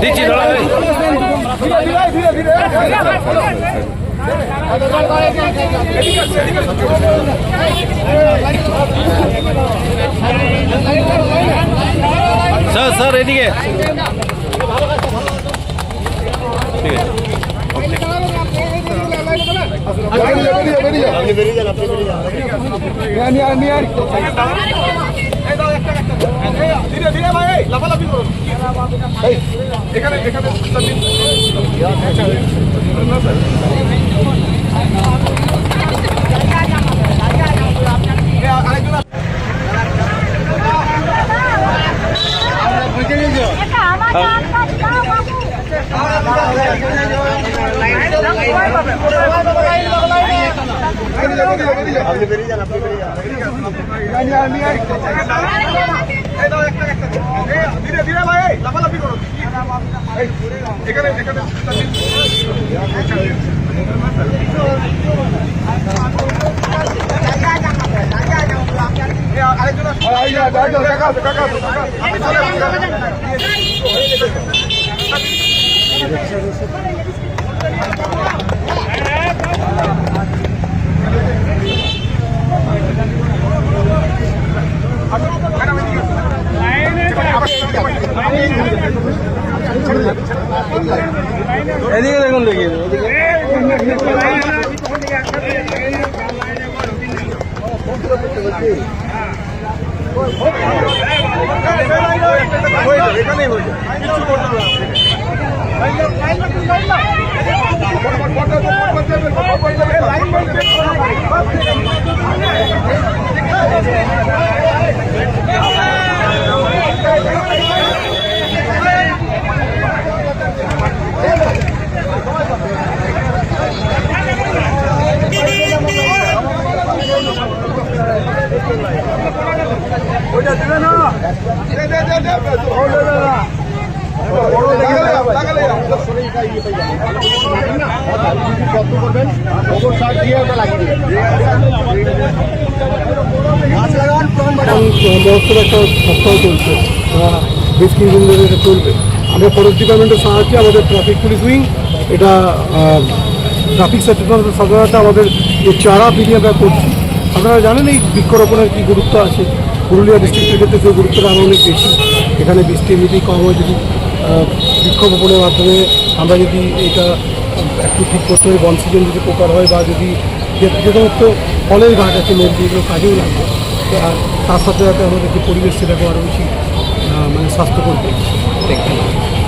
দিচ্ছি দাঁড়া ভাই। স্যার স্যার এদিকে। ঠিক আছে। ধীরে ধীরে ভাই লাফালাফি করো এখানে এখানে আরেকজন কাজ দাও বাবু এই দাও, একটা, একটা। এই, ধীরে ধীরে ভাই লাফালাফি করো এখানে এখানে আরেকজন এদিকে দেখুন দেখি। আমরা ফরেস্ট ডিপার্টমেন্টের সাহায্যে আমাদের ট্রাফিক পুলিশ উইং এটা ট্রাফিক সচেতনতা সাধারণত আমাদের যে চারা পিড়ি আমরা করছি আপনারা জানেন এই বৃক্ষরোপণের কী গুরুত্ব আছে পুরুলিয়া ডিস্ট্রিক্টের ক্ষেত্রে সেই গুরুত্বটা আরও অনেক বেশি এখানে বৃষ্টি যদি কম হয়, যদি বৃক্ষ মাধ্যমে আমরা যদি এটা একটু ঠিক করতে বন সিজন যদি প্রকার হয় বা যদি যে সমস্ত ফলের গাছ আছে মেন যেগুলো কাজেও লাগবে আর তার সাথে সাথে আমাদের যে পরিবেশ সেটাকে আরও বেশি মানে স্বাস্থ্যকর করছে